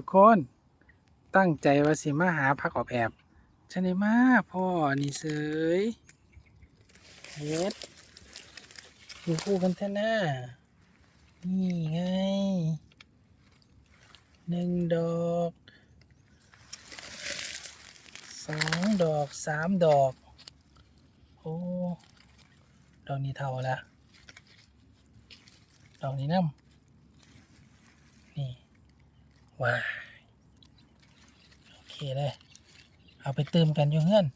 ทุกคน ตั้งใจว่าสิมาหาพักออบแอบชนีมาพ่อนี่เสยเฮ็ดอยู่คู่กันแท่หน้านี่ไงหนึ่งดอกสองดอกสามดอก โอ้ดอกนี้เท่าละดอกนี้น้ำ ว้าโอเคเลย เอาไปเติมกันอยู่เฮือน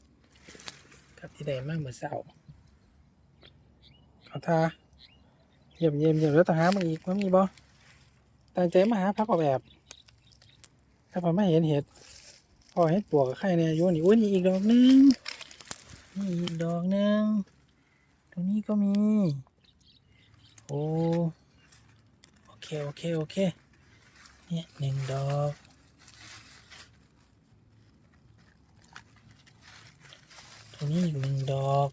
กับที่ใดมากเหมือนเสาเขาทาเยี่ยมเยี่ยมเยี่ยมแล้วต้องหามาอีกว่ามีบ่ตั้งใจมาหาพักออกแบบถ้าพอไม่เห็นเห็ดพอเห็ดปวกกับไข่เนี่ยโยนนี่อุ้ยนี่อีกดอกนึงนี่อีกดอกนึงตรงนี้ก็มี โอ้โอเค โอเค โอเค เนี่ยหนึ่งดอก ตรงนี้อีกหนึ่งดอก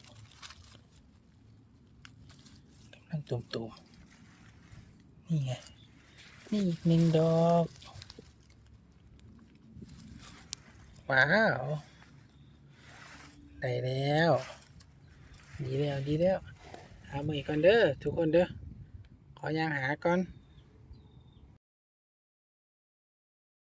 กำลังตุ่มๆนี่ไง นี่อีกหนึ่งดอก ว้าว ได้แล้ว ดีแล้ว ดีแล้ว หามืออกก่อนเด้อทุกคนเด้อ ขอยางหาก่อน